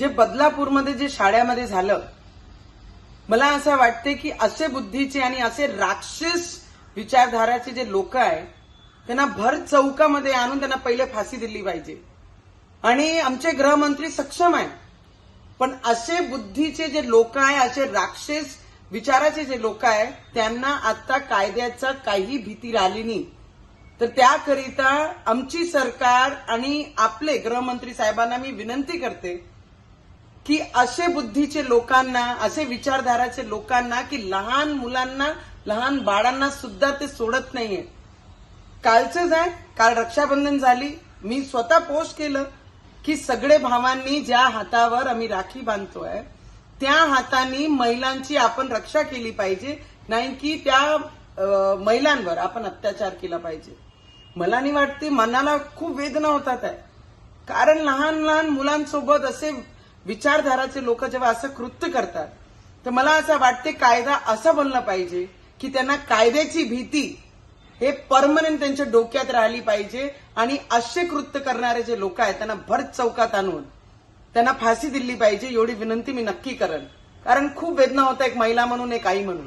जे बदलापूरमध्ये जे शाळेमध्ये झालं मला असं वाटते की असे बुद्धीचे आणि असे राक्षस विचारधाराचे जे लोक आहे त्यांना भर चौकामध्ये आणून त्यांना पहिले फाशी दिली पाहिजे. आणि आमचे गृहमंत्री सक्षम आहे पण असे बुद्धीचे जे लोक आहे असे राक्षस विचाराचे जे लोक आहे त्यांना आता कायद्याचा काही भीती राहिली नाही. तर त्याकरिता आमची सरकार आणि आपले गृहमंत्री साहेबांना मी विनंती करते की असे बुद्धीचे लोकांना असे विचारधाराचे लोकांना की लहान मुलांना लहान बाळांना सुद्धा ते सोडत नाहीये. कालचंच आहे काल रक्षाबंधन झाली. मी स्वतः पोस्ट केलं की सगळे भावांनी ज्या हातावर आम्ही राखी बांधतोय त्या हाताने महिलांची आपण रक्षा केली पाहिजे नाही की त्या महिलांवर आपण अत्याचार केला पाहिजे. मला नाही वाटते मनाला खूप वेदना होतात आहे. कारण लहान लहान मुलांसोबत असे विचारधाराचे लोक जेव्हा असं कृत्य करतात तर मला असं वाटते कायदा असं बनला पाहिजे की त्यांना कायद्याची भीती हे परमनंट त्यांच्या डोक्यात राहिली पाहिजे आणि असे कृत्य करणारे जे लोक आहेत त्यांना भर चौकात आणून त्यांना फाशी दिली पाहिजे एवढी विनंती मी नक्की करेन. कारण खूप वेदना होता एक महिला म्हणून एक आई म्हणून.